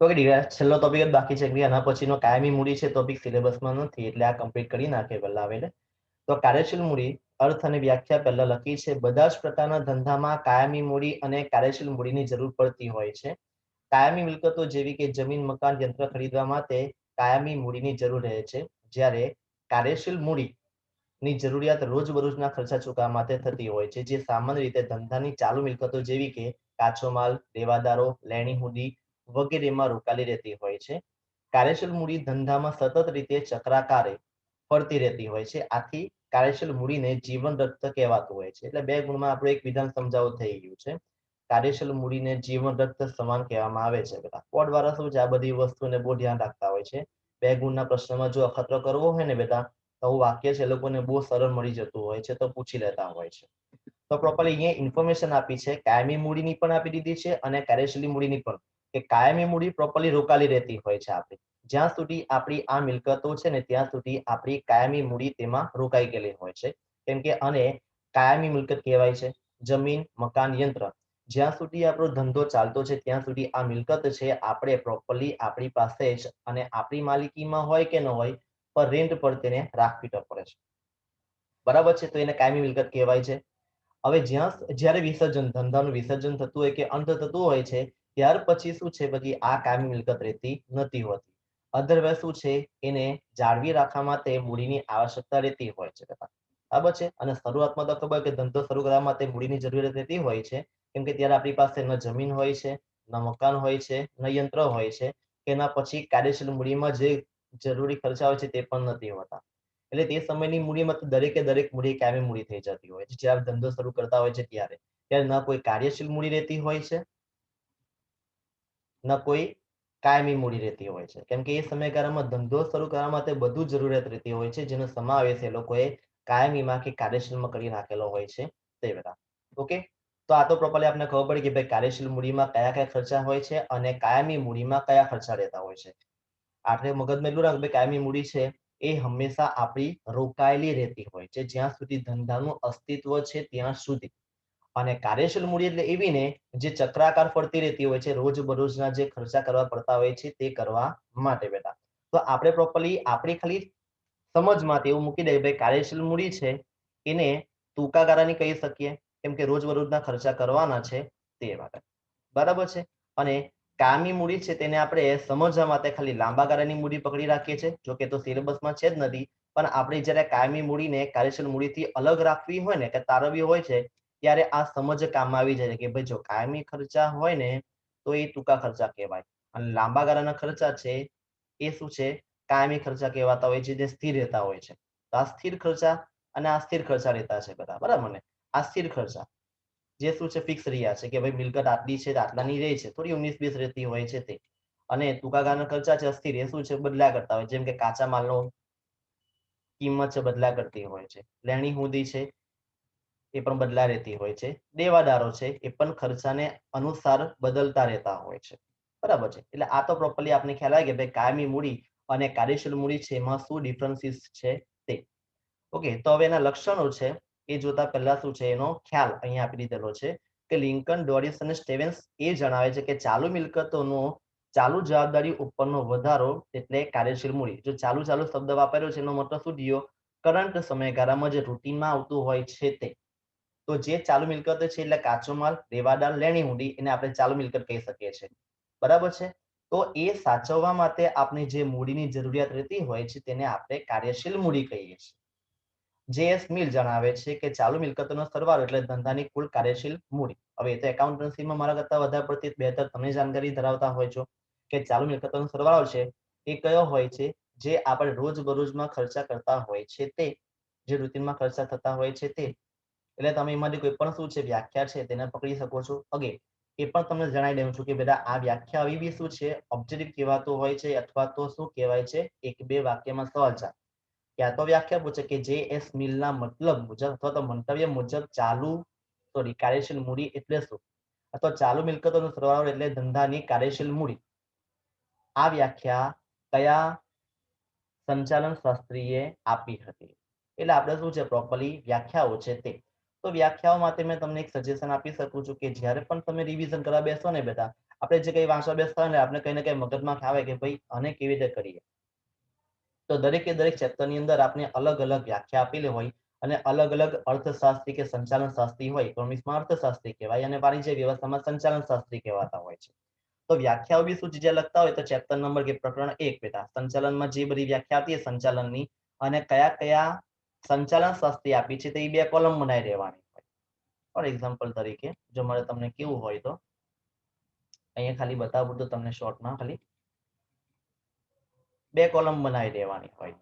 તો કે છેલ્લો ટોપિક જ બાકી છે કે આના પછીનો કાયમી મૂડી છે ટોપિક સિલેબસમાં નથી, એટલે આ કમ્પ્લીટ કરી નાખે પહેલા આવેલે તો કાર્યશીલ મૂડી, અર્થ અને વ્યાખ્યા પહેલા લખી છે, બધા જ પ્રકારના ધંધામાં કાયમી મૂડી અને કાર્યશીલ મૂડીની જરૂર પડતી હોય છે. કાયમી મિલકતો જેવી કે જમીન, મકાન, યંત્ર ખરીદવા માટે કાયમી મૂડીની જરૂર રહે છે. જ્યારે કાર્યશીલ મૂડી ની જરૂરિયાત રોજબરોજના ખર્ચા ચૂકવવા માટે થતી હોય છે, જે સામાન્ય રીતે ધંધાની ચાલુ મિલકતો જેવી કે કાચો માલ દેવાદારો લેણી હુંડી વગેરેમાં રોકાલી રહેતી હોય છે. કાર્યશીલ મૂડી ધંધામાં સતત રીતે ચક્રાકારે ફરતી રહેતી હોય છે. આથી કાર્યશીલ મૂડીને જીવન રક્ત કહેવાતું હોય છે. એટલે બે ગુણમાં આપણું એક વિધાન સમજાવવું થઈ ગયું છે. કાર્યશીલ મૂડીને જીવન રક્ત સમાન કહેવામાં આવે છે. બેટા કોડ વાળા શું છે આ બધી વસ્તુને બહુ ધ્યાન રાખતા હોય છે. બે ગુણના પ્રશ્નમાં જો અખતરો કરવો હોય ને બેટા, તો વાક્ય છે લોકોને બહુ સરળ મળી જતું હોય છે. તો પૂછી લેતા હોય છે. તો પ્રોપરલી અહીંયા ઇન્ફોર્મેશન આપી છે. કાયમી મૂડીની પણ આપી દીધી છે અને કાર્યશીલી મૂડીની પણ. કે કાયમી મૂડી પ્રોપરલી રોકાલી રહેતી હોય છે આપણી. જ્યાં સુધી આપણી આ મિલકતો છે ને ત્યાં સુધી આપણી કાયમી મૂડી તેમાં રોકાઈ ગયેલી હોય છે. કેમ કે અને કાયમી મિલકત કહેવાય છે, જમીન, મકાન, યંત્ર. જ્યાં સુધી આપણો ધંધો ચાલતો છે, ત્યાં સુધી આ મિલકત છે, આપણે પ્રોપરલી આપણી પાસે જ અને આપણી માલિકીમાં હોય કે ન હોય, પર રેન્ટ પર તેને રાખવી પડે છે. બરાબર છે? તો એને કાયમી મિલકત કહેવાય છે. હવે જ્યાં જ્યારે વિસર્જન, ધંધાનું વિસર્જન થતું હોય કે અંત થતું હોય છે ત્યાર પછી શું છે પછી આ કાયમી મિલકત રહેતી નથી હોતી. અધરવાઇઝ શું છે? એને જાળવી રાખવા માટે મૂડીની આવશ્યકતા રહેતી હોય છે બરાબર છે? અને શરૂઆતમાં તો ખબર કે ધંધો શરૂ કરવા માટે મૂડીની જરૂરિયાત રહેતી હોય છે. કેમ કે ત્યારે આપણી પાસે ન જમીન હોય છે, ન મકાન હોય છે, ન યંત્ર હોય છે. એના પછી કાર્યશીલ મૂડીમાં જે જરૂરી ખર્ચા હોય છે તે પણ નથી હોતા. એટલે તે સમયની મૂડીમાં દરેકે દરેક મૂડી કાયમી મૂડી થઈ જતી હોય છે. જ્યારે ધંધો શરૂ કરતા હોય છે ત્યારે. ત્યારે ન કોઈ કાર્યશીલ મૂડી રહેતી હોય છે. ન કોઈ કાયમી મૂડી રહેતી હોય છે. કેમ કે એ સમયગાળામાં ધંધો શરૂ કરવા માટે બધું જરૂરિયાત રહેતી હોય છે, જેનો સમાવેશ એ લોકોએ કાયમીમાં કે કાર્યશીલમાં કરી નાખેલો હોય છે તે બધા ઓકે તો આ તો પ્રોપરલી આપણે ખબર પડી કે ભાઈ કાર્યશીલ મૂડીમાં કયા કયા ખર્ચા હોય છે અને કાયમી મૂડીમાં કયા ખર્ચા રહેતા હોય છે. આપણે મગજમાં એટલું રાખ કાયમી મૂડી છે એ હંમેશા આપણી રોકાયેલી રહેતી હોય છે. જ્યાં સુધી ધંધાનું અસ્તિત્વ છે ત્યાં સુધી. અને કાર્યશીલ મૂડી એટલે એવી ને જે ચક્રાકાર ફરતી રહેતી હોય છે, રોજ બરોજના જે ખર્ચા કરવા પડતા હોય છે, તે કરવા માટે બેટા. તો આપણે પ્રોપરલી આપણી ખાલી સમજમાં એવું મૂકી દઈએ, ભાઈ કાર્યશીલ મૂડી છે, એને ટૂંકા ગાળાની કહી શકીએ, કેમ કે રોજ બરોજના ખર્ચા કરવાના છે, તે માટે. બરાબર છે? અને કામી મૂડી છે, તેને આપણે સમજવા માટે ખાલી લાંબા ગાળાની મૂડી પકડી રાખીએ છીએ, જો કે તો સિલેબસમાં છે જ નથી. પણ આપણે જ્યારે કાયમી મૂડીને કાર્યશીલ મૂડીથી અલગ રાખવી હોય ને, કે તારવવી હોય છે ત્યારે આ સમજ કામમાં આવી જાય કે ભાઈ જો કાયમી ખર્ચા હોય ને, તો એ ટૂંકા ખર્ચા કહેવાય. અને લાંબા ગાળાના ખર્ચા છે, એ શું છે? કાયમી ખર્ચા કહેવાતા હોય છે, જે સ્થિર રહેતા હોય છે. તો આ સ્થિર ખર્ચા અને આ સ્થિર ખર્ચા રહેતા છે બધા, બરાબર ને? આ સ્થિર ખર્ચા, જે શું છે? ફિક્સ રહ્યા છે કે ભાઈ મિલકત આટલી છે આટલાની રહે છે, થોડી ઉન્નીસ બીસ રહેતી હોય છે તે. અને ટૂંકા ગાળાના ખર્ચા છે, અસ્થિર, એ શું છે? બદલા કરતા હોય જેમ કે કાચા માલનો કિંમત છે, બદલા કરતી હોય છે. લેણી હુંદી છે એ પણ બદલા રહેતી હોય છે. દેવાદારો છે એ પણ ખર્ચાને અનુસાર બદલતા રહેતા હોય છે. બરાબર છે? એટલે આ તો પ્રોપરલી આપણે ખ્યાલ આવે કે ભાઈ કાયમી મૂડી અને કાર્યશીલ મૂડી છે એમાં શું ડિફરન્સીસ છે તે. ઓકે, તો હવે એના લક્ષણો છે, એ જોતા પહેલા શું છે એનો ખ્યાલ અહીંયા આપી દીધેલો છે કે લિંકન ડોરિસ અને સ્ટેવન્સ એ જણાવે છે કે ચાલુ મિલકતોનો, ચાલુ જવાબદારી ઉપરનો વધારો એટલે કાર્યશીલ મૂડી. જો ચાલુ ચાલુ શબ્દ વાપર્યો છે એનો મતલબ શું થયો? કરંટ સમયગાળામાં જે રૂટીનમાં આવતું હોય છે તે. તો જે ચાલુ મિલકત છે એટલે કાચો માલ રેવાદાર લેણી હુંડી એને આપણે ચાલુ મિલકત કહી શકીએ છીએ. બરાબર છે? તો એ સાચવવા માટે આપણે જે મૂડીની જરૂરિયાત રહેતી હોય છે તેને આપણે કાર્યશીલ મૂડી કહીએ છીએ. જે મિલ જણાવે છે કે ચાલુ મિલકતોનો સરવાળો એટલે ધંધાની કુલ કાર્યશીલ મૂડી. હવે એ તો એકાઉન્ટન્સીમાં મારા કરતા વધારે પડતી બહેતર તમે જાણકારી ધરાવતા હોય છો કે ચાલુ મિલકતોનો સરવાળો છે એ કયો હોય છે જે આપણે રોજ બરોજમાં ખર્ચા કરતા હોય છે તે, જે રૂટીનમાં ખર્ચા થતા હોય છે તે. એટલે તમે એમાંથી કોઈ પણ શું છે, વ્યાખ્યા છે, તેને પકડી શકો છો. અગે એ પણ તમને જણાવી દઉં છું કે બેટા આ વ્યાખ્યા આવી બી શું છે ઓબ્જેક્ટિવ કહેવાતું હોય છે અથવા તો શું કહેવાય છે, એક બે વાક્યમાં સવાલ છે. ક્યાં તો વ્યાખ્યા પૂછે કે જે એસ મિલના મતલબ મુજબ અથવા તો મંતવ્ય મુજબ ચાલુ સોરી કાર્યશીલ મૂડી એટલે શું? અથવા ચાલુ મિલકતોનો સરવાળો એટલે ધંધાની કાર્યશીલ મૂડી. આ વ્યાખ્યા કયા સંચાલન શાસ્ત્રીએ આપી હતી? એટલે આપણે શું છે પ્રોપરલી વ્યાખ્યાઓ છે તે. તો વ્યાખ્યાઓ માટે મેં તમને એક સજેશન આપી શકું છું કે જ્યારે પણ તમે રિવિઝન કરવા બેસો ને બેટા, આપણે જે કંઈ વાંચવા બેસતા હોય ને આપણે કઈ ને કઈ મગજમાં ખાવે કે ભાઈ આને કેવી રીતે કરીએ? તો દરેકે દરેક ચેપ્ટરની અંદર આપણે અલગ અલગ વ્યાખ્યા આપેલી હોય અને અલગ અલગ અર્થશાસ્ત્રી કે સંચાલન શાસ્ત્રી હોય ઇકોનોમિક્સમાં અર્થશાસ્ત્રી કહેવાય અને વાણિજ્ય વ્યવસ્થામાં સંચાલન શાસ્ત્રી કહેવાતા હોય છે. તો વ્યાખ્યાઓ બી શું જ્યાં લખતા હોય તો ચેપ્ટર નંબર કે પ્રકરણ એક બેટા, સંચાલનમાં જે બધી વ્યાખ્યા હતી સંચાલનની અને કયા કયા સંચાલન શાસ્ત્રી આપી છે, તો એ બે કોલમ બનાવી દેવાની હોય. ફોર એક્ઝામ્પલ તરીકે, જો મારે તમને કેવું હોય તો, અહીંયા ખાલી બતાવું તો તમને શોર્ટમાં ખાલી બે કોલમ બનાવી દેવાની હોય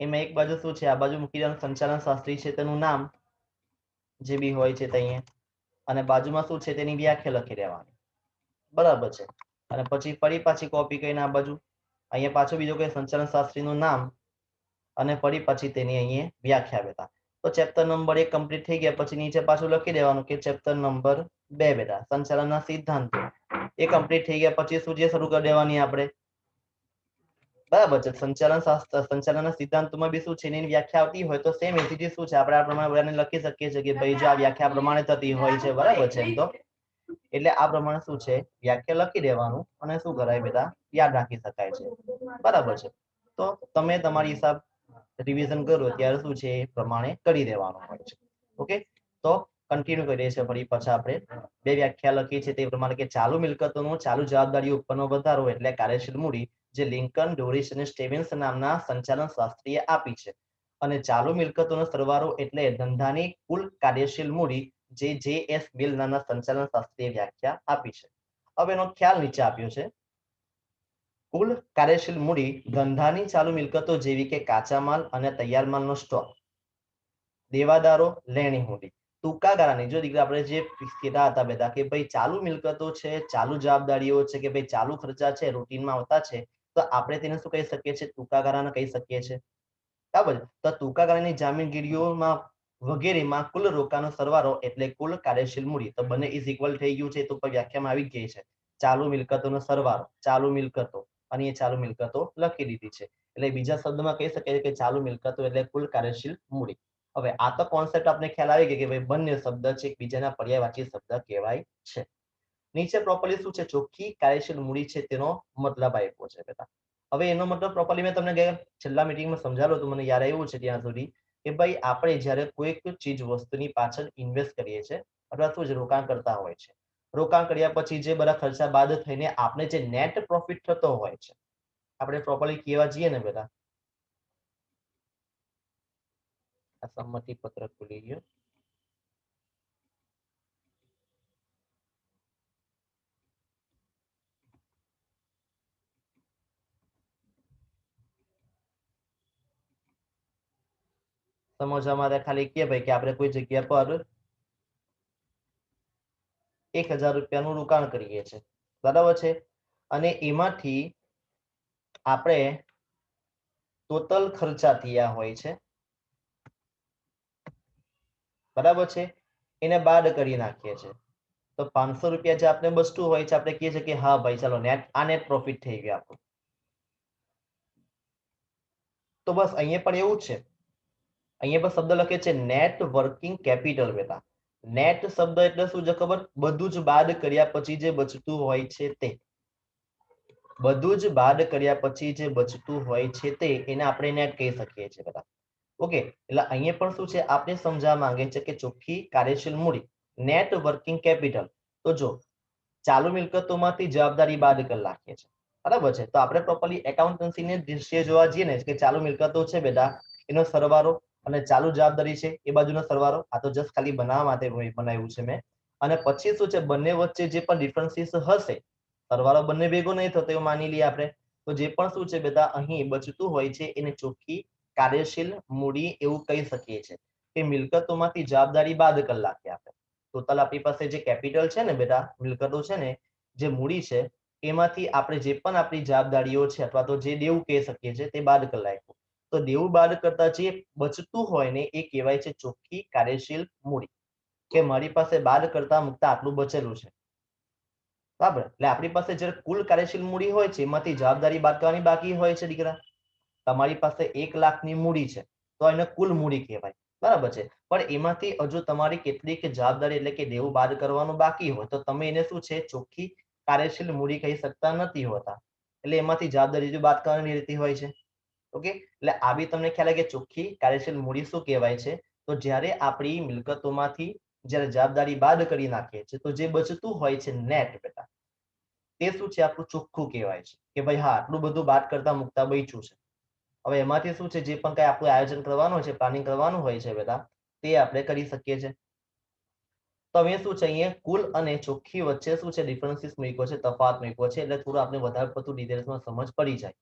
એમાં એક બાજુ શું છે? આ બાજુ મૂકી દેવાનું સંચાલન શાસ્ત્રી છે, તેનું નામ જે બી હોય છે ત્યાં અને બાજુમાં શું છે તેની વ્યાખ્યા લખી દેવાની. બરાબર છે. અને પછી ફરી પાછી કોપી કરીને આ બાજુ. અહીંયા પાછું બીજું કઈ સંચાલન શાસ્ત્રીનું નામ અને ફરી પછી તેની અહીંયા વ્યાખ્યા બેટા તો ચેપ્ટર નંબર એક કમ્પ્લીટ થઈ ગયા. પછી નીચે પાછું લખી દેવાનું કે ચેપ્ટર નંબર બે બેટા સંચાલનના સિદ્ધાંતો. એ કમ્પ્લીટ થઈ ગયા. પછી શું શરૂ કરી દેવાની આપણે. બરાબર છે. સંચાલન શાસ્ત્ર, સંચાલનના સિદ્ધાંતોમાં બી શું છે? એની વ્યાખ્યા આવતી હોય તો સેમ એસીટી શું છે? આપણે આ પ્રમાણે લખી શકીએ છીએ કે ભાઈ જો આ વ્યાખ્યા પ્રમાણે થતી હોય છે. બરાબર છે એમ તો? એટલે આ પ્રમાણે શું છે? વ્યાખ્યા લખી દેવાનું અને શું કરાય બેટા? યાદ રાખી શકાય છે. બરાબર છે. તો તમે તમારી હિસાબ રિવિઝન કરો ત્યારે શું છે? એ પ્રમાણે કરી દેવાનું હોય છે. ઓકે? તો કન્ટિન્યુ કરીએ છીએ ફરી પાછા આપણે. બે વ્યાખ્યા લખી છે તે પ્રમાણે કે ચાલુ મિલકતોનો ચાલુ જવાબદારી ઉપરનો વધારો એટલે કાર્યશીલ મૂડી જે લિંકન, ડોરિસ અને સ્ટેવિન્સ નામના સંચાલન શાસ્ત્રીએ આપી છે. અને ચાલુ મિલકતોનો સરવારો એટલે ધંધાની કુલ કાર્યશીલ મૂડી જે જે એસ બિલ સંચાલન શાસ્ત્રીય વ્યાખ્યા આપી છે. હવે એનો ખ્યાલ નીચે આપ્યો છે. કુલ કાર્યશીલ મૂડી ધંધાની ચાલુ મિલકતો જેવી કે કાચા માલ અને તૈયાર માલનો સ્ટોક. દેવાદારો, લેણી મૂડી. ટૂંકા ગાળાની જો દીકરા આપણે જે કહેતા હતા બધા કે ભાઈ ચાલુ મિલકતો છે, ચાલુ જવાબદારીઓ છે કે ભાઈ ચાલુ ખર્ચા છે, રૂટીનમાં આવતા છે, તો આપણે તેને શું કહી શકીએ છીએ? ટૂંકા ગાળાના કહી શકીએ છીએ. બરાબર? તો ટૂંકા ગાળાની જામીનગીરીઓમાં વગેરેમાં કુલ રોકાણનો સરવાળો એટલે કુલ કાર્યશીલ મૂડી. તો બંને ઇઝ ઇક્વલ થઈ ગયું છે તો ઉપર વ્યાખ્યામાં આવી ગઈ છે. ચાલુ મિલકતોનો સરવાળો ચાલુ મિલકતો, અને એ ચાલુ મિલકતો લખી દીધી છે. એટલે બીજા શબ્દમાં કહી શકાય કે ચાલુ મિલકતો એટલે કુલ કાર્યશીલ મૂડી. હવે આ તો કોન્સેપ્ટ આપણે ખ્યાલ આવી ગયો કે ભાઈ બંને શબ્દ છે, એકબીજાના પર્યાયવાચી શબ્દ કહેવાય છે. નીચે પ્રોપરલી શું છે? ચોખ્ખી કાર્યશીલ મૂડી છે, તેનો મતલબ આપ્યો છે, બેટા. હવે એનો મતલબ પ્રોપરલી મેં તમને ગયા છેલ્લા મિટિંગમાં સમજાવ્યું હતું મને યાદ આવ્યું છે ત્યાં સુધી. કે ભાઈ, આપણે જ્યારે કોઈક ચીજ વસ્તુની પાછળ ઇન્વેસ્ટ કરીએ છીએ, અથવા તો જ રોકાણ કરતા હોય છે. રોકાણ કર્યા પછી જે બધા ખર્ચા બાદ થઈને આપણે જે નેટ પ્રોફિટ થતો હોય છે, આપણે પ્રોપરલી કહેવા જઈએ ને બધા? આ સંમતિ પત્રક ખુલી ગયો. સમજવા માટે ખાલી કે ભાઈ કે આપણે કોઈ જગ્યા પર એક હજાર રૂપિયાનું રોકાણ કરીએ છીએ. બરાબર છે? અને એમાંથી આપણે ટોટલ ખર્ચા થયા હોય છે. બરાબર છે? એને બાદ કરી નાખીએ છીએ. તો પાંચસો રૂપિયા જે આપણે વસ્તુ હોય છે, આપણે કહીએ છીએ કે હા ભાઈ, ચાલો નેટ આ નેટ પ્રોફિટ થઈ ગયું આપણું. તો બસ અહીંયા પણ એવું છે. અહીંયા પર શબ્દ લખે છે નેટ વર્કિંગ કેપિટલ બેટા નેટ શબ્દ એટલે શું છે ખબર? બધું જ બાદ કર્યા પછી જે બચતું હોય છે તે. બધું જ બાદ કર્યા પછી જે બચતું હોય છે તે, એને આપણે નેટ કહી શકીએ છીએ બેટા ઓકે, એટલે અહીંયા પણ શું છે? આપણે સમજાવવા માંગે છે કે ચોખ્ખી કાર્યશીલ મૂડી નેટ વર્કિંગ કેપિટલ તો જો, ચાલુ મિલકતોમાંથી જવાબદારી બાદ કરી નાખીએ છીએ. બરાબર છે? તો આપણે પ્રોપરલી એકાઉન્ટન્સીને દ્રશ્ય જોવા જઈએ ને કે ચાલુ મિલકતો છે બેટા, એનો સરવાળો અને ચાલુ જવાબદારી છે એ બાજુનો સરવાળો. આ તો જસ્ટ ખાલી બનાવવા માટે બનાવ્યું છે મેં. અને પછી શું છે? બંને વચ્ચે જે પણ ડિફરન્સીસ હશે, સરવાળો બંને ભેગો નહીં થતો એવું માની લઈએ આપણે. તો જે પણ શું છે બેટા અહીં બચતું હોય છે એને ચોખ્ખી, કાર્યશીલ, મૂડી એવું કહી શકીએ છીએ કે મિલકતોમાંથી જવાબદારી બાદ કરી આપણે. ટોટલ આપણી પાસે જે કેપિટલ છે ને બેટા, મિલકતો છે ને, જે મૂડી છે, એમાંથી આપણે જે પણ આપણી જવાબદારીઓ છે અથવા તો જે દેવું કહી શકીએ છીએ તે બાદ કરી નાખ્યું તો દેવું બાદ કરતા જે બચતું હોય ને એ કહેવાય છે ચોખ્ખી કાર્યશીલ મૂડી. કે મારી પાસે બાદ કરતા મુકતા આટલું બચેલું છે. બરાબર? એટલે આપણી પાસે જ્યારે કુલ કાર્યશીલ મૂડી હોય છે, એમાંથી જવાબદારી બાદ કરવાની બાકી હોય છે દીકરા. તમારી પાસે એક લાખની મૂડી છે, તો એને કુલ મૂડી કહેવાય. બરાબર છે? પણ એમાંથી હજુ તમારી કેટલીક જવાબદારી એટલે કે દેવું બાદ કરવાનું બાકી હોય, તો તમે એને શું છે, ચોખ્ખી કાર્યશીલ મૂડી કહી શકતા નથી હોતા. એટલે એમાંથી જવાબદારી બાદ કરવાની રીતિ હોય છે. ઓકે? એટલે આ બી તમને ખ્યાલ આવે કે ચોખ્ખી કાર્યશીલ મૂડી શું કહેવાય છે? તો જ્યારે આપણી મિલકતોમાંથી જ્યારે જવાબદારી બાદ કરી નાખીએ છીએ, તો જે બચતું હોય છે નેટ બેટા, તે શું છે? આપણું ચોખ્ખું કહેવાય છે કે ભાઈ હા, આટલું બધું બાદ કરતા મુકતા બચ્યું છે. હવે એમાંથી શું છે? જે પણ કઈ આપણું આયોજન કરવાનું છે પ્લાનિંગ કરવાનું હોય છે બેટા, તે આપણે કરી શકીએ છીએ. તો હવે શું છે? અહીંયા કુલ અને ચોખ્ખી વચ્ચે શું છે? ડિફરન્સીસ મૂક્યો છે તફાત મૂક્યો છે, એટલે થોડું આપણે વધારે પડતું ડિટેલ્સમાં સમજ પડી જાય.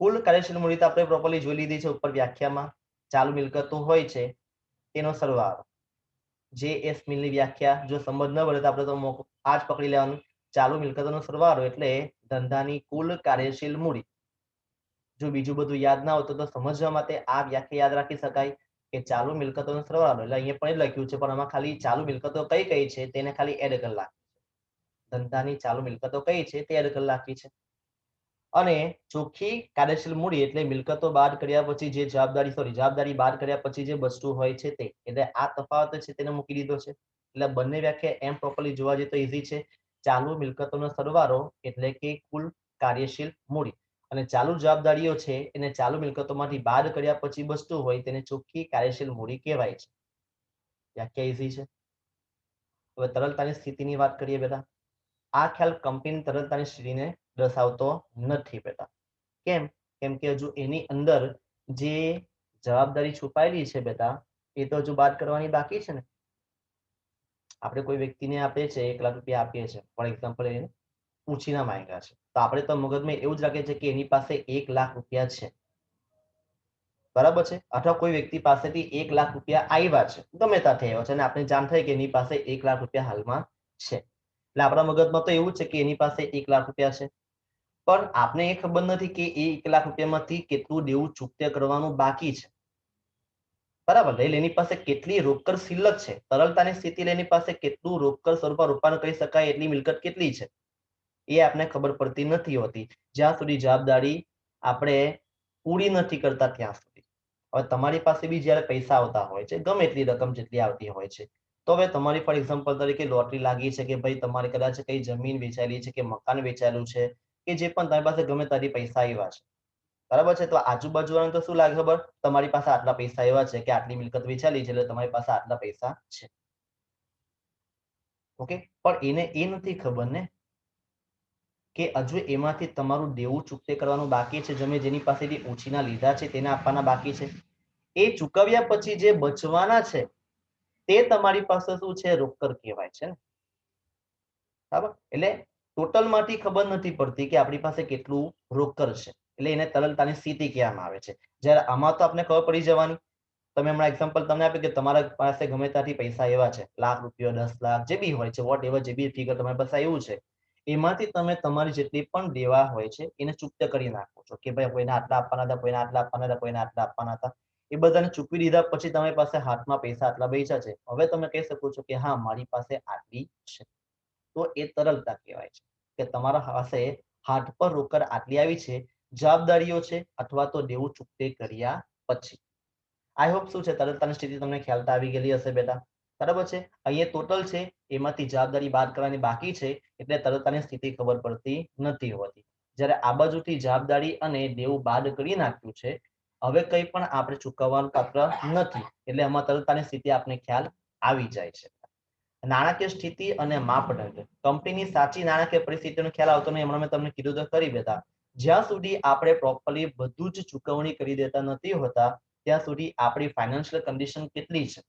કુલ કાર્યશીલ મૂડી આપણે પ્રોપરલી જોઈ લીધી છે ઉપર વ્યાખ્યામાં. ચાલુ મિલકતો હોય છે તેનો સરવાળો. જે એસ મિલની વ્યાખ્યા, જો સમજ ન બને તો આપણે તો આ જ પકડી લેવાનું. ચાલુ મિલકતોનો સરવાળો એટલે ધંધાની કુલ કાર્યશીલ મૂડી. જો બીજું બધું યાદ ના હોય તો સમજવા માટે આ વ્યાખ્યા યાદ રાખી શકાય કે ચાલુ મિલકતોનો સરવાળો, એટલે અહીંયા પણ લખ્યું છે, પણ આમાં ખાલી ચાલુ મિલકતો કઈ કઈ છે, તેને ખાલી એડ કરી ધંધાની ચાલુ મિલકતો કઈ છે, તે એડ કરી છે. અને ચોખ્ખી કાર્યશીલ મૂડી એટલે મિલકતો બાદ કર્યા પછી જે જવાબદારી સોરી જવાબદારી બાદ કર્યા પછી જે વસ્તુ હોય છે તે. એટલે આ તફાવત છે તેને મૂકી દીધો છે. એટલે બંને વ્યાખ્યા એમ પ્રોપરલી જોવા જઈએ તો ઈઝી છે. ચાલુ મિલકતોનો સરવારો એટલે કે કુલ કાર્યશીલ મૂડી. અને ચાલુ જવાબદારીઓ છે એને ચાલુ મિલકતોમાંથી બાદ કર્યા પછી વસ્તુ હોય તેને ચોખ્ખી કાર્યશીલ મૂડી કહેવાય છે. વ્યાખ્યા ઈઝી છે. હવે તરલતાની સ્થિતિની વાત કરીએ બેટા આ ખ્યાલ કંપનીની તરલતાની સ્થિતિને દર્શાવતો નથી બેટા. કેમ? કેમ કે હજુ એની અંદર જે જવાબદારી છુપાયેલી છે બેટા, એ તો હજુ બાદ કરવાની બાકી છે ને. આપણે કોઈ વ્યક્તિને આપીએ છીએ, એક લાખ રૂપિયા આપીએ છીએ ફોર એક્ઝામ્પલ એને પૂછીના માંગ્યા છે. તો આપણે તો મગજમાં એવું જ રાખે છે કે એની પાસે એક લાખ રૂપિયા છે. બરાબર છે? અથવા કોઈ વ્યક્તિ પાસેથી એક લાખ રૂપિયા આવ્યા છે. ગમે ત્યાંથી આવ્યો છે અને આપણે જાણ થાય કે એની પાસે એક લાખ રૂપિયા હાલમાં છે. એટલે આપણા મગજમાં તો એવું છે કે એની પાસે એક લાખ રૂપિયા છે. પણ આપને એ ખબર નથી કે એ એક લાખ રૂપિયામાંથી કેટલું દેવું ચૂકતે કરવાનું બાકી છે. બરાબર, એટલે એની પાસે કેટલી રોકડ શિલ્લક છે? તરલતાની સ્થિતિ એની પાસે કેટલું રોકડ સ્વરૂપમાં રૂપાંતર કરી શકાય એટલી મિલકત કેટલી છે? એ આપણે ખબર પડતી નથી હોતી. જ્યાં સુધી જવાબદારી આપણે પૂરી નથી કરતા ત્યાં સુધી. હવે તમારી પાસે બી જયારે પૈસા આવતા હોય છે, ગમે એટલી રકમ જેટલી આવતી હોય છે, તો હવે તમારી, ફોર એક્ઝામ્પલ તરીકે લોટરી લાગી છે કે ભાઈ તમારે કદાચ કઈ જમીન વેચાયેલી છે કે મકાન વેચાયેલું છે કે જે પણ તમારી પાસે ગમે તારી પૈસા આવ્યા છે. બરાબર છે? તો આજુબાજુ તો શું લાગે ખબર? તમારી પાસે આટલા પૈસા એવા છે કે આટલી મિલકત વેચાલી છે એટલે તમારી પાસે આટલા પૈસા છે. ઓકે? પણ એને એ નથી ખબર ને કે હજુ એમાંથી તમારું દેવું ચૂકતે કરવાનું બાકી છે તમે જેની પાસેથી ઓછીના લીધા છે, તેને આપવાના બાકી છે. એ ચૂકવ્યા પછી જે બચવાના છે, તે તમારી પાસે શું છે? રોકડ કહેવાય છે ને. બરાબર? એટલે ટોટલમાંથી ખબર નથી પડતી કે આપણી પાસે કેટલું રોકડ છે. એટલે એને તરલતાની સ્થિતિ કહેવામાં આવે છે. જ્યારે આમાં તો આપને ખબર પડી જવાની. તમે હમણાં એક્ઝામ્પલ તમને આપ્યું કે તમારા પાસે ગમે ત્યાંથી પૈસા એવા છે. લાખ રૂપિયા, દસ લાખ, જે બી હોય છે વોટ એવર જે બી ફિગર તમારી પાસે એવું છે. એમાંથી તમે તમારી જેટલી પણ દેવા હોય છે, એને ચૂકતે કરી નાખો છો. કે ભાઈ કોઈને આટલા આપવાના હતા, કોઈને આટલા આપવાના હતા, કોઈને આટલા આપવાના હતા. એ બધાને ચૂકવી દીધા પછી તમારી પાસે હાથમાં પૈસા આટલા પૈસા છે. હવે તમે કહી શકો છો કે હા, મારી પાસે આટલી છે. તો એ તરલતા કહેવાય છે. કે તમારા પાસે હાથ પર રોકડ આટલી આવી છે, જવાબદારીઓ છે, અથવા તો દેવું ચૂકતે કર્યા પછી. આઈ હોપ શું છે? તરલતાની સ્થિતિ તમને ખ્યાલ આવી ગયેલી હશે બેટા. બરાબર છે? અહીંયા ટોટલ છે, એમાંથી જવાબદારી બાદ કરવાની બાકી છે, એટલે તરલતાની સ્થિતિ ખબર પડતી નથી હોતી. જ્યારે આ બાજુથી જવાબદારી અને દેવું બાદ કરી નાખ્યું છે, હવે કંઈ પણ આપણે ચૂકવવાનું પાત્ર નથી. એટલે આમાં તરલતાની સ્થિતિ આપણે ખ્યાલ આવી જાય છે. નાણાકીય સ્થિતિ અને માપદંડ. કંપનીની સાચી નાણાકીય પરિસ્થિતિનો ખ્યાલ આવતો નહીં, હમણાં મેં તમને કીધું તો કરી બેટા જ્યાં સુધી આપણે પ્રોપરલી બધું જ ચૂકવણી કરી દેતા નથી હોતા, ત્યાં સુધી આપણી ફાઇનાન્શિયલ કન્ડિશન કેટલી છે?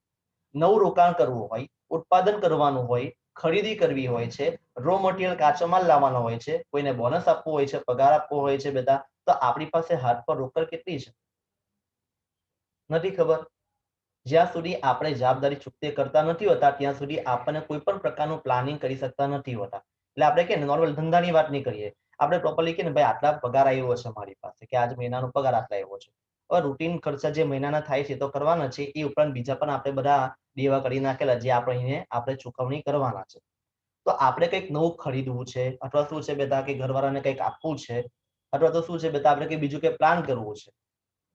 નવું રોકાણ કરવું હોય, ઉત્પાદન કરવાનું હોય, ખરીદી કરવી હોય છે રો મટીરિયલ કાચો માલ લાવવાનો હોય છે, કોઈને બોનસ આપવું હોય છે, પગાર આપવો હોય છે બધા, તો આપણી પાસે હાથ પર રોકડ કેટલી છે? નથી ખબર. જ્યાં સુધી આપણે જવાબદારી ચૂકતે કરતા નથી હોતા, ત્યાં સુધી આપણને કોઈ પણ પ્રકારનું પ્લાનિંગ કરી શકતા નથી હોતા. એટલે આપણે કે નોર્મલ ધંધાની વાત નહીં કરીએ. આપણે પ્રોપરલી કે ભાઈ આટલા પગાર આવ્યો છે મારી પાસે, કે આજ મહિનાનો પગાર આટલા આવ્યો છે. રૂટીન ખર્ચા જે મહિનાના થાય છે તો કરવાના છે, એ ઉપરાંત બીજા પણ આપણે બધા દેવા કરી નાખેલા જે આપણે આપણે ચૂકવણી કરવાના છે. તો આપણે કંઈક નવું ખરીદવું છે, અથવા શું છે બેટા કે ઘરવાળાને કંઈક આપવું છે, અથવા તો શું છે બધા આપણે કંઈક બીજું કંઈ પ્લાન કરવું છે.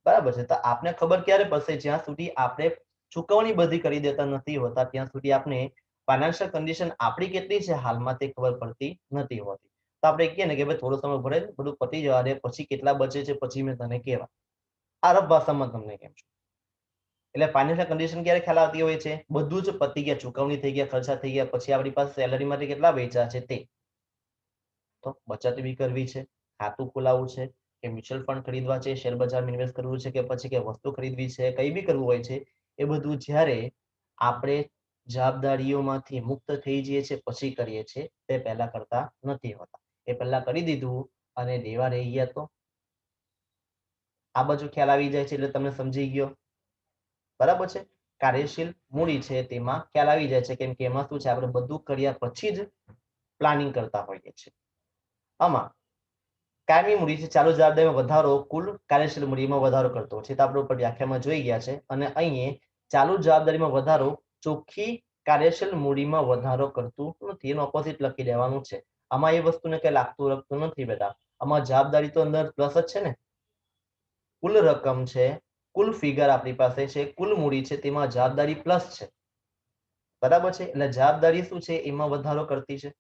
બરાબર છે. તો આપને ખબર ક્યારે પડશે? જ્યાં સુધી આપણે ચૂકવણી બધી કરી દેતા નથી હોતા, ત્યાં સુધી આપણે ફાઇનાન્શિયલ કન્ડિશન આપણી કેટલી છે હાલમાં તે ખબર પડતી નથી હોતી. તો આપણે કહીએ ને કે ભાઈ થોડો સમય ભરે બધું પતી જવા દે, પછી કેટલા બચે છે પછી મેં તને કહેવા. આરબ ભાષામાં તમને કેમ છું? એટલે ફાઇનાન્શિયલ કન્ડિશન ક્યારે ખ્યાલ આવતી હોય છે? બધું જ પતી ગયા, ચુકવણી થઈ ગયા, ખર્ચા થઈ ગયા, પછી આપણી પાસે સેલરી માટે કેટલા વેચા છે તે. તો બચત બી કરવી છે, ખાતું ખોલાવવું છે કે મ્યુચ્યુઅલ ફંડ ખરીદવા છે શેર બજારમાં ઇન્વેસ્ટ કરવું છે કે પછી કે વસ્તુ ખરીદવી છે, કઈ બી કરવું હોય છે, એ બધું જ્યારે આપણે જવાબદારીઓમાંથી મુક્ત થઈ જઈએ છીએ, પછી કરીએ છીએ, તે પહેલા કરતા નથી હોતા. એ પહેલા કરી દીધું અને દેવા રહી ગયા તો? આ બાજુ ખ્યાલ આવી જાય છે એટલે તમને સમજી ગયો? બરાબર છે? કાર્યશીલ મૂડી છે તેમાં ખ્યાલ આવી જાય છે કેમ કે એમાં શું છે? આપણે બધું કર્યા પછી જ પ્લાનિંગ કરતા હોઈએ છીએ. આમાં કાયમી મૂડી છે, ચાલુ જવાબદારીમાં વધારો, કુલ કાર્યશીલ મૂડીમાં વધારો કરતો છે. તો આપણે ઉપર વ્યાખ્યામાં જોઈ ગયા છે અને અહીંયા ચાલુ જવાબદારીમાં વધારો, ચોખ્ખી કાર્યશીલ મૂડીમાં વધારો કરતું નથી. એનું ઓપોઝિટ લખી દેવાનું છે. આમાં એ વસ્તુને કઈ લાગતું લખતું નથી બેટા. આમાં જવાબદારી તો અંદર પ્લસ જ છે ને? કુલ રકમ છે, કુલ ફિગર આપણી પાસે છે, કુલ મૂડી છે, તેમાં જવાબદારી પ્લસ છે. બરાબર છે? એટલે જવાબદારી શું છે? એમાં વધારો કરતી છે.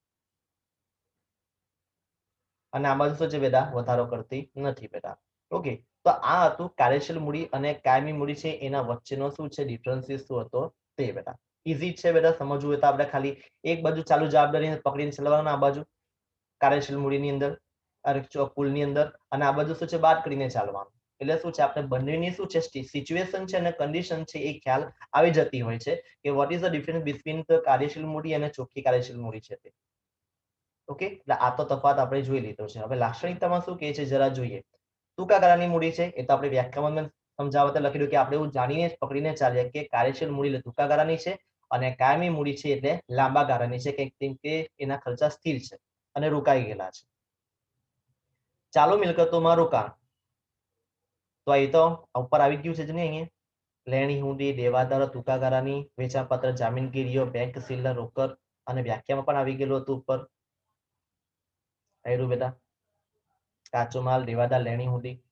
અને આ બાજુ શું છે બેટા વધારો કરતી નથી બેટા ઓકે તો આ હતું કાર્યશીલ મૂડી અને કાયમી મૂડી છે, એના વચ્ચેનો શું છે ડિફરન્સીસ શું હતો, તે બેટા ઈઝી છે બેટા સમજવું હોય તો આપણે ખાલી એક બાજુ ચાલુ જવાબદારી પકડીને ચલાવવાનું, આ બાજુ કાર્યશીલ મૂડીની અંદર કુલની અંદર, અને આ બાજુ શું છે, બાદ કરીને ચાલવાનું. એટલે શું છે, આપણે બંનેની શું છે સિચ્યુએશન છે અને કન્ડિશન છે, એ ખ્યાલ આવી જતી હોય છે કે what is the difference between કાર્યશીલ મૂડી અને ચોખ્ખી કાર્યશીલ મૂડી છે તે. ઓકે? એટલે આ તો તફાત આપણે જોઈ લીધો છે. હવે લાક્ષણિકતામાં શું કહે છે જરા જોઈએ. ટૂંકા ગાળાની મૂડી છે, એ તો આપણે વ્યાખ્યામાં સમજાવતા લખેલું કે આપણે એવું જાણીને પકડીને ચાલીએ કે કાર્યશીલ મૂડી એટલે ટૂંકા ગાળાની છે અને કાયમી મૂડી છે એટલે લાંબા ગાળાની છે કે એના ખર્ચા સ્થિર છે અને રોકાઈ ગયેલા છે. ચાલુ મિલકતોમાં રોકાણ. તો એ તો ઉપર આવી ગયું છે જ ને અહીંયા. લેણી હુંડી, દેવાદારો, ટૂંકા ગાળાની વેચાણપત્ર, જામીનગીરીઓ બેંક સિલ્લર રોકડ અને વ્યાખ્યામાં પણ આવી ગયેલું હતું ઉપર. આવ્યું કાચો માલ, રેવાદા, લેણી હુંડી.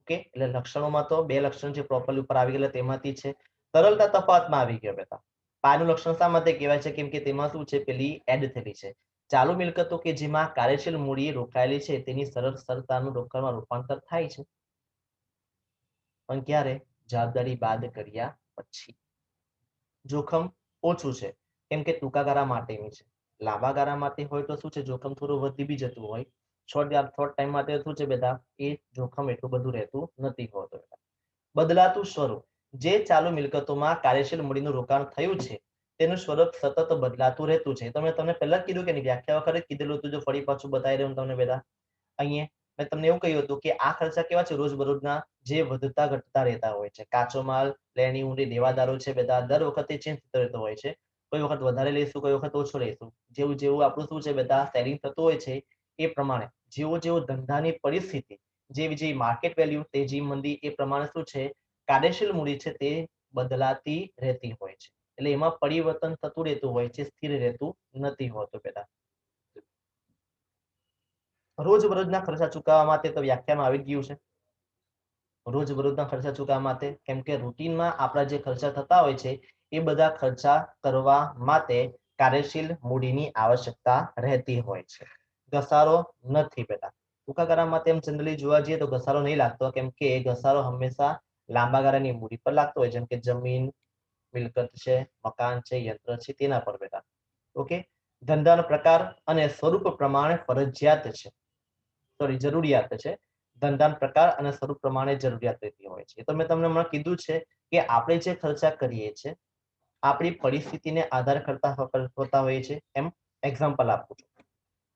ઓકે? એટલે લક્ષણોમાં તો બે લક્ષણ જે પ્રોપરલી ઉપર આવી ગયેલા, તેમાંથી છે સરળતા તફાવતમાં આવી ગયો બેટા. પાનું લક્ષણ શા માટે કહેવાય છે? કેમ કે તેમાં શું છે? પેલી એડ થયેલી છે. ચાલુ મિલકતો કે જેમાં કાર્યશીલ મૂડી રોકાયેલી છે, તેની સરળ સરળતાનું રોકાણમાં રૂપાંતર થાય છે. પણ ક્યારે? જવાબદારી બાદ કર્યા પછી. જોખમ ઓછું છે. કેમ કે ટૂંકા માટેની છે. લાંબા ગાળા માટે હોય તો શું છે? જોખમ થોડું વધી બી જતું હોય. શોર્ટ શોર્ટ ટાઈમ માટે શું છે બેટા એ જોખમ એટલું બધું રહેતું નથી હોતું. બદલાતું સ્વરૂપ. જે ચાલુ મિલકતોમાં કાર્યશીલ મૂડીનું રોકાણ થયું છે, તેનું સ્વરૂપ સતત બદલાતું રહેતું છે. તમે તમને પહેલા કીધું કે વ્યાખ્યા વખતે કીધેલું હતું, જો ફરી પાછું બતાવી રહ્યું તમને બેટા અહીંયા મેં તમને એવું કહ્યું હતું કે આ ખર્ચા કેવા છે? રોજબરોજના જે વધતા ઘટતા રહેતા હોય છે. કાચો માલ લેણી ઊંડી દેવાદારો છે બધા, દર વખતે ચેન્જ થતો રહેતો હોય છે. કોઈ વખત વધારે લઈશું, કોઈ વખત ઓછો લઈશું. જેવું જેવું આપણું શું છે, બધા સેલિંગ થતું હોય છે, એ પ્રમાણે. જેવો જેવો ધંધાની પરિસ્થિતિ જેવી જે માર્કેટ વેલ્યુ તેજી મંદી, એ પ્રમાણે શું છે, કાર્યશીલ મૂડી છે, તે બદલાતી રહેતી હોય છે. એટલે એમાં પરિવર્તન થતું રહેતું હોય છે, સ્થિર રહેતું નથી હોતું પેલા. રોજબરોજના ખર્ચા ચૂકવવા માટે તો વ્યાખ્યામાં આવી ગયું છે. રોજબરોજના ખર્ચા ચૂકવવા માટે, કેમ કે રૂટીનમાં આપણા જે ખર્ચા થતા હોય છે એ બધા ખર્ચા કરવા માટે કાર્યશીલ મૂડીની આવશ્યકતા રહેતી હોય છે. ઘસારો નથી બેટા. ટૂંકા ગાળામાં માટે જનરલી જોવા જઈએ તો ઘસારો નહીં લાગતો, કેમ કે ઘસારો હંમેશા લાંબા ગાળાની મૂડી પર લાગતો હોય, જેમ કે જમીન, મિલકત છે, મકાન છે, યંત્ર છે, તેના પર બેટા. ઓકે? ધંધાનો પ્રકાર અને સ્વરૂપ પ્રમાણે ફરજિયાત છે. સોરી, જરૂરિયાત છે. ધંધાનો પ્રકાર અને સ્વરૂપ પ્રમાણે જરૂરિયાત રહેતી હોય છે. તો મેં તમને હમણાં કીધું છે કે આપણે જે ખર્ચા કરીએ છીએ આપણી પરિસ્થિતિને આધાર કરતા હોતા હોઈએ છીએ. એમ એક્ઝામ્પલ આપું છું.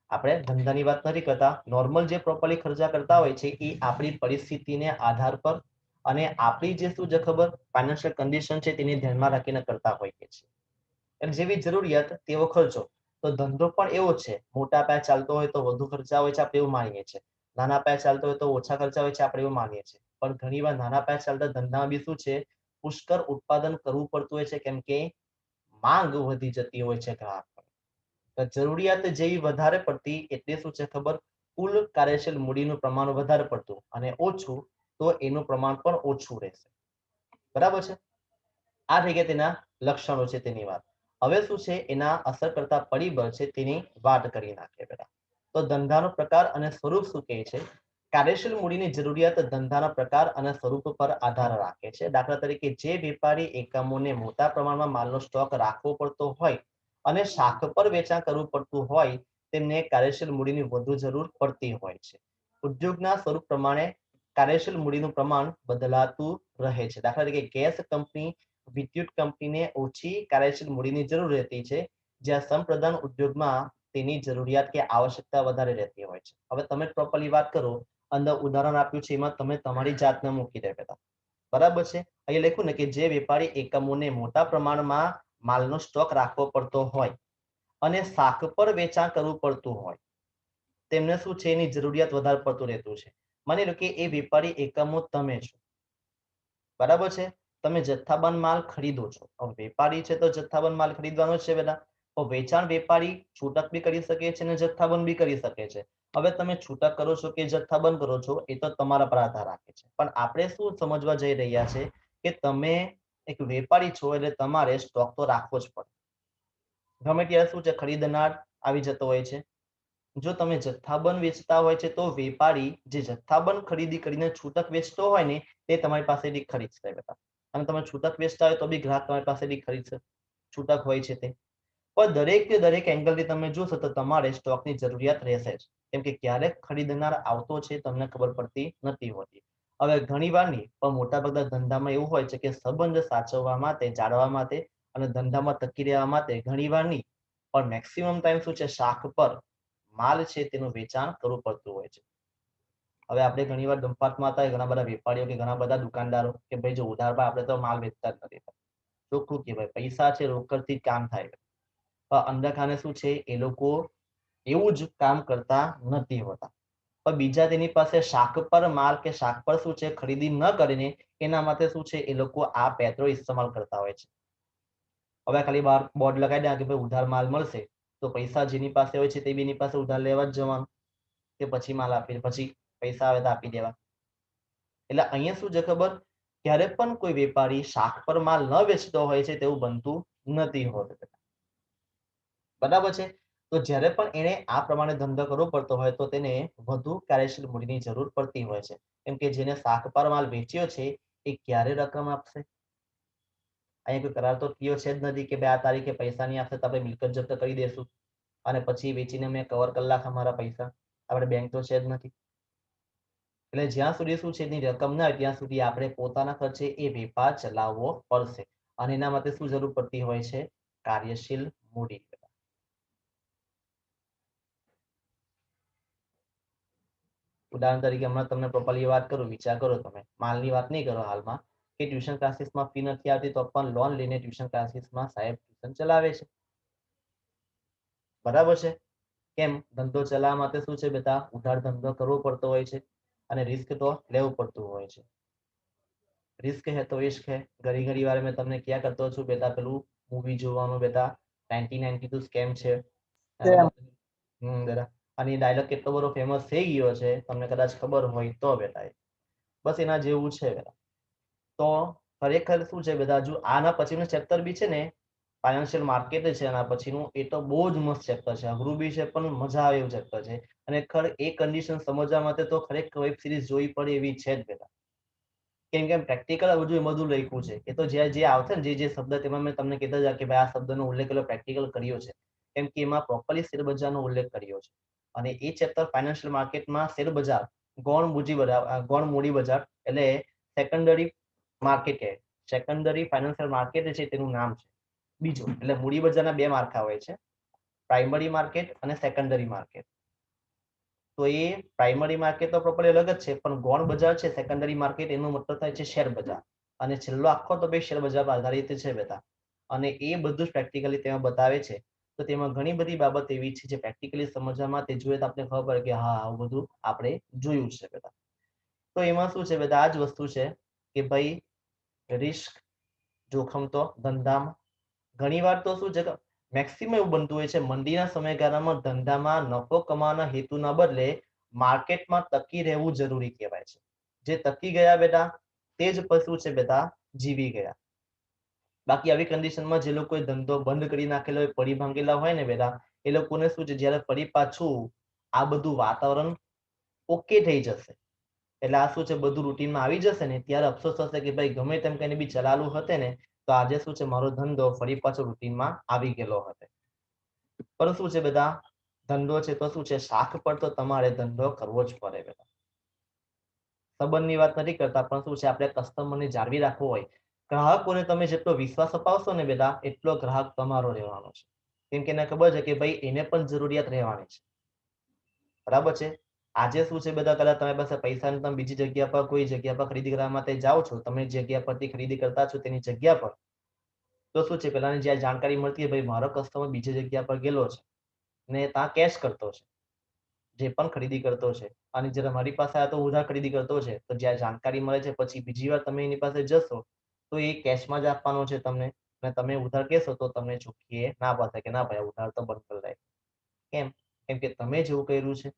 આપણે ધંધાની વાત નથી કરતા. નોર્મલ જે પ્રોપરલી ખર્ચા કરતા હોય છે એ આપણી પરિસ્થિતિને આધાર પર અને આપણી જે શું ખબર? ફાઇનાન્શિયલ કન્ડિશન છે, તેને ધ્યાનમાં રાખીને કરતા હોઈએ છીએ. એમ જેવી જરૂરિયાત, તેવો ખર્ચો. તો ધંધો પણ એવો છે. મોટા પાયે ચાલતો હોય તો વધુ ખર્ચા હોય છે, આપણે એવું માનીએ છીએ. નાના પાયે ચાલતો હોય તો ઓછા ખર્ચા હોય છે, આપણે એવું માનીએ છીએ. પણ ઘણી વાર નાના પાયે ચાલતા ધંધામાં બી શું છે? પુષ્કળ ઉત્પાદન કરવું પડતું હોય છે, કેમ કે માંગ વધી જતી હોય છે ગ્રાહક જરૂરિયાત જેવી વધારે પડતી એટલે શું છે ખબર? કુલ કાર્યશીલ મૂડીનું પ્રમાણ વધારે પડતું અને ઓછું તો એનું પ્રમાણ પણ ઓછું રહેશે. બરાબર છે? આ થઈ ગયા તેના લક્ષણો છે તેની વાત. હવે શું છે? એના અસર કરતા પરિબળ છે તેની વાત કરી નાખીએ પેલા તો ધંધાનો પ્રકાર અને સ્વરૂપ શું કહે છે? કાર્યશીલ મૂડીની જરૂરિયાત ધંધાના પ્રકાર અને સ્વરૂપ પર આધાર રાખે છે. દાખલા તરીકે જે વેપારી એકમોને મોટા પ્રમાણમાં માલનો સ્ટોક રાખવો પડતો હોય અને શાખ પર વેચાણ કરવું પડતું હોય, તેમને કાર્યશીલ મૂડીની વધુ જરૂર પડતી હોય છે. ઉદ્યોગના સ્વરૂપ પ્રમાણે કાર્યશીલ મૂડીનું પ્રમાણ બદલાતું રહે છે. દાખલા તરીકે ગેસ કંપની, વિદ્યુત કંપનીને ઓછી કાર્યશીલ મૂડીની જરૂર રહેતી છે, જ્યાં સંપ્રદાન ઉદ્યોગમાં તેની જરૂરિયાત કે આવશ્યકતા વધારે રહેતી હોય છે. હવે તમે પ્રોપરલી વાત કરો અંદર ઉદાહરણ આપ્યું છે, એમાં તમે તમારી જાતને મૂકી દે પેલા બરાબર છે? અહીંયા લખ્યું ને કે જે વેપારી એકમોને મોટા પ્રમાણમાં માલનો સ્ટોક રાખવો પડતો હોય અને શાક પર વેચાણ કરવું પડતું હોય, તેમને શું છે? એની જરૂરિયાત વધારે પડતું રહેતું છે. માની લો કે એ વેપારી એકમો તમે છો. બરાબર છે? તમે જથ્થાબંધ માલ ખરીદો છો. વેપારી છે તો જથ્થાબંધ માલ ખરીદવાનો છે બધા વેચાણ વેપારી છૂટક બી કરી શકે છે અને જથ્થાબંધ બી કરી શકે છે. હવે તમે છૂટક કરો છો કે જથ્થાબંધ કરો છો, એ તો તમારા પર આધાર રાખે છે. પણ આપણે શું સમજવા જઈ રહ્યા છે કે તમે એક વેપારી છો એટલે તમારે સ્ટોક તો રાખવો જ પડે. ગમે ત્યારે શું છે, ખરીદનાર આવી જતો હોય છે. જો તમે જથ્થાબંધ વેચતા હોય છે, તો વેપારી જે જથ્થાબંધ ખરીદી કરીને છૂટક વેચતો હોય ને, તે તમારી પાસેથી ખરીદશે બેટા. અને તમે છૂટક વેચતા હોય તો બી ગ્રાહક તમારી પાસેથી ખરીદશે. છૂટક હોય છે તે. પણ દરેક દરેક એંગલથી તમે જોશો તો તમારે સ્ટોકની જરૂરિયાત રહેશે જ. કેમ કે ક્યારેક ખરીદનાર આવતો છે તમને ખબર પડતી નથી હોતી. હવે ઘણી વાર નહીં પણ મોટાભાગના ધંધામાં એવું હોય છે કે સંબંધ સાચવવા માટે જાળવવા માટે અને ધંધામાં ટકી રહેવા માટે ઘણી વાર નહીં પણ મેક્સિમમ ટાઈમ શું છે? શાખ પર માલ છે તેનું વેચાણ કરવું પડતું હોય છે. હવે આપણે ઘણી વાર દંપાતમાં હતા, ઘણા બધા વેપારીઓ કે ઘણા બધા દુકાનદારો કે ભાઈ જો ઉધાર પર આપણે તો માલ વેચતા જ નથી. ચોખ્ખું કે ભાઈ પૈસા છે રોકડથી કામ થાય. અંદરખાને શું છે? એ લોકો એવું જ કામ કરતા નથી હોતા. પણ બીજા તેની પાસે શાક પર માલ કે શાક પર શું છે ખરીદી ન કરીને એના માટે શું છે એ લોકો આ પેટ્રો ઇસ્તેમાલ કરતા હોય છે. હવે ખાલી બહાર બોર્ડ લગાવી દે કે ભાઈ ઉધાર માલ મળશે, તો પૈસા જેની પાસે હોય છે તે બીની પાસે ઉધાર લેવા જ જવાનું. કે પછી માલ આપી પછી પૈસા આવે તો આપી દેવા. એટલે અહીંયા શું છે ખબર? ક્યારે પણ કોઈ વેપારી શાક પર માલ ન વેચતો હોય છે તેવું બનતું નથી હોતું. બરાબર છે? તો જ્યારે પણ એને આ પ્રમાણે ધંધો કરવો પડતો હોય તો તેને વધુ કાર્યશીલ મૂડીની જરૂર પડતી હોય છે. કેમ કે જેને શાકપાર માલ વેચ્યો છે, એ ક્યારે રકમ આપશે? અહીંયા કોઈ કરાર તો થયો છે જ નથી કે બે આ તારીખે પૈસા નહીં આપશે તો આપણે મિલકત જપ્ત કરી દેશું. અને પછી વેચીને મેં કવર કલાક અમારા પૈસા. આપણે બેંક તો છે જ નથી. એટલે જ્યાં સુધી શું છે, એની રકમ ના હોય ત્યાં સુધી આપણે પોતાના ખર્ચે એ વેપાર ચલાવવો પડશે. અને એના માટે શું જરૂર પડતી હોય છે? કાર્યશીલ મૂડી. ઉદાહરણ તરીકે હમણાં તમને પ્રોપરલી વાત કરું વિચાર કરો તમે. માલની વાત નહીં કરો હાલમાં કે ટ્યુશન ક્લાસીસમાં ફી નથી આવતી તો પણ લોન લઈને ટ્યુશન ક્લાસીસમાં સાહેબ ટ્યુશન ચલાવે છે. બરાબર છે? કેમ? ધંધો ચલાવવા માટે શું છે બેટા ઉધાર ધંધો કરવો પડતો હોય છે અને રિસ્ક તો લેવું પડતું હોય છે. રિસ્ક હે તો ઇશ્ક હે. ઘડી ઘડી વાર મેં તમને ક્યાં કરતો છું બેટા પેલું મૂવી જોવાનું બેટા. નાઇન્ટી નાઇન્ટી ટુ સ્કેમ છે હમ બેટા અને ડાયલોગ કેટલો બધો ફેમસ થઈ ગયો છે, તમને કદાચ ખબર હોય તો બેટા બસ એના જેવું છે બેટા તો ખરેખર શું છે બધા? જો આના પછીનું ચેપ્ટર બી છે ને ફાઇનાન્શિયલ માર્કેટ છે આના પછીનું, એ તો બહુ જ મસ્ત ચેપ્ટર છે. અઘરું બી છે, પણ મજા આવે એવું ચેપ્ટર છે. અને ખર, એ કન્ડિશન સમજવા માટે તો ખરેખર વેબ સિરીઝ જોઈ પડે એવી છે જ બેટા કેમ કે પ્રેક્ટિકલ બધું એ બધું લખ્યું છે. એ તો જે જે આવશે ને, જે જે શબ્દ તેમાં મેં તમને કીધા કે ભાઈ આ શબ્દનો ઉલ્લેખ કર્યો પ્રેક્ટિકલ કર્યો છે. કેમ કે એમાં પ્રોપરલી શેરબજારનો ઉલ્લેખ કર્યો છે. અને એ ચેપ્ટર ફાઇનાન્શિયલ માર્કેટમાં શેરબજાર ગૌણ મૂડી બજાર ગૌણ મૂડી બજાર એટલે સેકન્ડરી માર્કેટ કે સેકન્ડરી ફાઇનાન્શિયલ માર્કેટ છે તેનું નામ છે. બીજું, એટલે મૂડી બજારના બે માળખા હોય છે. પ્રાઇમરી માર્કેટ અને સેકન્ડરી માર્કેટ તો એ પ્રાઇમરી માર્કેટ તો પ્રોપરલી અલગ જ છે, પણ ગૌણ બજાર છે સેકન્ડરી માર્કેટ એનો મતલબ થાય છે શેર બજાર. અને છેલ્લો આખો તો બે શેર બજાર આધારિત છે બેટા. અને એ બધું જ પ્રેક્ટિકલી તેમાં બતાવે છે. તો તેમાં ઘણી બધી બાબત એવી છે જે પ્રેક્ટિકલી સમજવામાં તે જોઈએ તો આપણે ખબર કે હા, આવું બધું આપણે જોયું છે બેટા તો એમાં શું છે બધા? આ જ વસ્તુ છે કે ભાઈ રિસ્ક જોખમ તો ધંધામાં. ઘણી વાર તો શું છે મેક્સિમમ એવું બનતું હોય છે, મંદીના સમયગાળામાં ધંધામાં નફો કમાવાના હેતુના બદલે માર્કેટમાં તકી રહેવું જરૂરી કહેવાય છે. જે તકી ગયા બેટા, તે જ પશુ છે બેટા જીવી ગયા. બાકી આવી કન્ડિશનમાં જે લોકોએ ધંધો બંધ કરી નાખેલો હોય, પડી ભાંગેલા હોય ને બેટા, એ લોકોને શું છે, જ્યારે ફરી પાછું, આ બધું વાતાવરણ ઓકે થઈ જશે. એટલે આ શું છે, બધું રૂટીનમાં આવી જશે ને, ત્યારે અફસોસ થશે કે ભાઈ, ગમે તેમ કરીને બી ચલાવવું હતે ને, તો આજે શું છે, મારો ધંધો ફરી પાછો રૂટીનમાં આવી ગયેલો હતો પણ શું છે બધા ધંધો છે તો શું છે શાખ પર તો તમારે ધંધો કરવો જ પડે બેટા. સંબંધની વાત નથી કરતા, પણ શું છે, આપણે કસ્ટમરને જાળવી રાખવો હોય ગ્રાહકોને તમે જેટલો વિશ્વાસ અપાવશો ને બેટા, એટલો ગ્રાહક તમારો રહેવાનો છે. કેમ કે એને ખબર છે કે ભાઈ એને પણ જરૂરિયાત રહેવાની છે. બરાબર છે? આજે શું છે બધા? કદાચ તમારી પાસે પૈસા તમે બીજી જગ્યા પર, કોઈ જગ્યા પર ખરીદી કરવા માટે જાઓ છો, તમે જગ્યા પરથી ખરીદી કરતા છો તેની જગ્યા પર. તો શું છે? પેલાની જ્યાં જાણકારી મળતી હોય, ભાઈ મારો કસ્ટમર બીજી જગ્યા પર ગયેલો છે ને ત્યાં કેશ કરતો છે, જે પણ ખરીદી કરતો છે. અને જ્યારે મારી પાસે આ તો ઉધાર ખરીદી કરતો છે, તો જ્યાં જાણકારી મળે છે, પછી બીજી વાર તમે એની પાસે જશો તો એ કેશમાં જ આપવાનો છે તમને. અને તમે ઉધાર કહેશો તો તમને ચૂકીએ ના પાસે કે ના ભાઈ ઉધાર તો બંધ કરી નાખ કેમ? કેમ કે તમે જેવું કર્યું છે.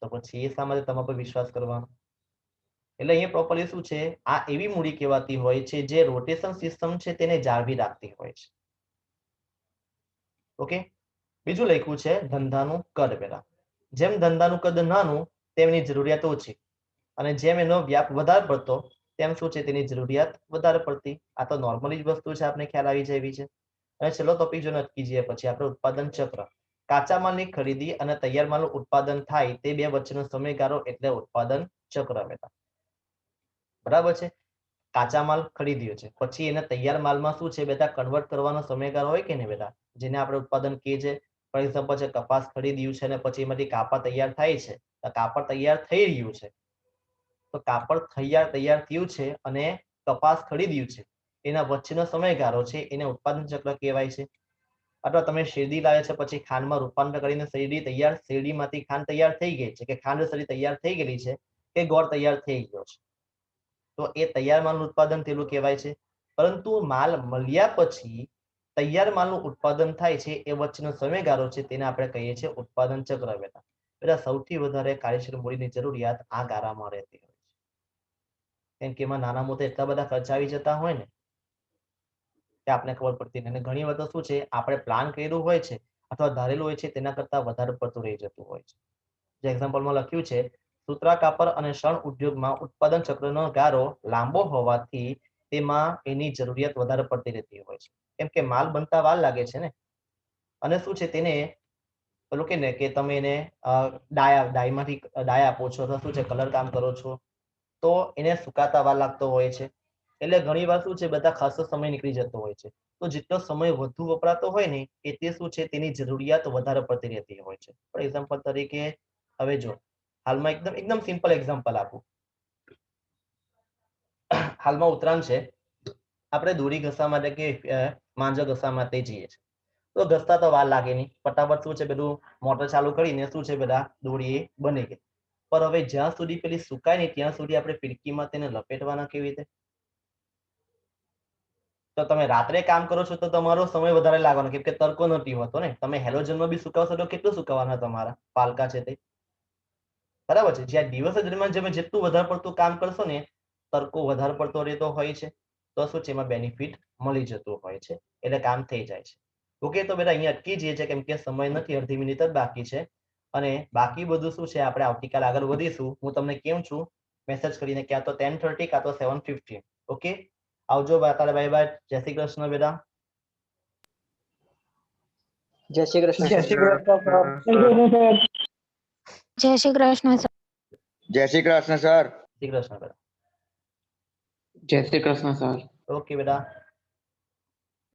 તો પછી એ શા માટે તમારા પર વિશ્વાસ કરવાનો. એટલે અહીંયા પ્રોપરલી શું છે? આ એવી મૂડી કહેવાતી હોય છે જે રોટેશન સિસ્ટમ છે તેને જાળવી રાખતી હોય છે. ઓકે? બીજું લખ્યું છે ધંધાનું કદ પેલા જેમ ધંધાનું કદ નાનું, તેમની જરૂરિયાત ઓછી. અને જેમ એનો વ્યાપ વધારે પડતો તેમ શું છે તેની જરૂરિયાત વધારે પડતી? આ તો નોર્મલી જ વસ્તુ છે આપણે ખ્યાલ આવી જાય છે. અને છેલ્લો ટોપિક જો નક્કી જઈએ પછી આપણે ઉત્પાદન ચક્ર. કાચા માલની ખરીદી અને તૈયાર માલનું ઉત્પાદન થાય તે બે વચ્ચેનો સમયગાળો એટલે ઉત્પાદન ચક્ર બેટા બરાબર છે? કાચા માલ ખરીદ્યો છે. પછી એને તૈયાર માલમાં શું છે બેટા? કન્વર્ટ કરવાનો સમયગાળો હોય કે નહીં બેટા? જેને આપણે ઉત્પાદન કહીએ છે. ફોર એક્ઝામ્પલ છે કપાસ ખરીદ્યું છે અને પછી એમાંથી કાપા તૈયાર થાય છે. કાપડ તૈયાર થઈ રહ્યું છે. તો કાપડ તૈયાર તૈયાર થયું છે અને કપાસ ખરીદ્યું છે? એના વચ્ચેનો સમયગાળો છે, એને ઉત્પાદન ચક્ર કહેવાય છે. અથવા તમે શેરડી લાવે છે, પછી ખાંડમાં રૂપાંતર કરીને શેરડી તૈયાર, શેરડીમાંથી ખાંડ તૈયાર થઈ ગઈ છે, કે ખાંડ શેરડી તૈયાર થઈ ગયેલી છે, કે ગોળ તૈયાર થઈ ગયો છે? તો એ તૈયાર માલનું ઉત્પાદન થયેલું કહેવાય છે. પરંતુ માલ મળ્યા પછી તૈયાર માલનું ઉત્પાદન થાય છે, એ વચ્ચેનો સમયગાળો છે, તેને આપણે કહીએ છીએ ઉત્પાદન ચક્ર બેટા બેટા, સૌથી વધારે કાર્યશીલ મૂડીની જરૂરિયાત આ ગાળામાં રહેતી કેમ કે એમાં નાના મોટા એટલા બધા ખર્ચ આવી જતા હોય ને, કે આપણે ખબર પડતી નથી અને ઘણી વખત શું છે, આપણે પ્લાન કર્યું હોય છે અથવા ધારેલું હોય છે, તેના કરતા વધારે પડતું રહી જતું હોય છે. જે એક્ઝામ્પલમાં લખ્યું છે, સૂત્રા કાપડ અને શણ ઉદ્યોગમાં ઉત્પાદન ચક્રનો ગારો લાંબો હોવાથી તેમાં એની જરૂરિયાત વધારે પડતી રહેતી હોય છે. કેમ કે માલ બનતા વાર લાગે છે ને. અને શું છે, તેને પેલું કે ને, કે તમે એને ડાયા, ડાયમાંથી ડાય આપો છો અથવા શું છે, કલર કામ કરો છો? તો એને સુકાતા વાર લાગતો હોય છે. એટલે ઘણી વાર શું છે, બધા ખાસો સમય નીકળી જતો હોય છે. તો જેટલો સમય વધુ વપરાતો હોય ને, એ તે શું છે, તેની જરૂરિયાત વધારે પડતી રહેતી હોય છે. ફોર એક્ઝામ્પલ તરીકે, હવે જો, હાલમાં એકદમ એકદમ સિમ્પલ એક્ઝામ્પલ આપું. હાલમાં ઉત્તરાયણ છે. આપણે દોરી ઘસવા માટે કે માંજો ઘસવા માટે જઈએ છીએ. તો ઘસતા તો વાર લાગે નહીં. ફટાફટ શું છે બધું મોટર ચાલુ કરીને શું છે, બધા દોરી બની ગઈ પણ હવે જ્યાં સુધી પેલી સુકાય નહીં, ત્યાં સુધી આપણે ફિરકીમાં તેને લપેટવાના કેવી રીતે? તો તમે રાત્રે કામ કરો છો તો તમારો સમય વધારે લાગવાનો, કેમ કે તડકો નથી હોતો ને. તમે હેલોજનમાં બી સુકાવશો તો કેટલું સુકાવવાના તમારા? પાલકા છે તે. બરાબર છે? જ્યાં દિવસ દરમિયાન તમે જેટલું વધારે પડતું કામ કરશો ને, તડકો વધારે પડતો રહેતો હોય છે. તો શું છે? એમાં બેનિફિટ મળી જતું હોય છે. એટલે કામ થઈ જાય છે. ઓકે, તો બેટા, અહીંયા અટકી જઈએ છે કેમ કે સમય નથી, અડધી મિનિટ જ બાકી છે. અને બાકી બધું શું છે? આપણે આવતીકાલ આગળ વધીશું. હું તમને કેમ છું? મેસેજ કરીને ક્યાં તો ટેન થર્ટી કાં તો સેવન ફિફ્ટી ઓકે આવજો તારે બાય બાય જય શ્રી કૃષ્ણ બેટા. જય શ્રી કૃષ્ણ જય શ્રી કૃષ્ણ જય શ્રી કૃષ્ણ સર જય શ્રી કૃષ્ણ સર શ્રી કૃષ્ણ બેટા. જય શ્રી કૃષ્ણ સર ઓકે બેટા.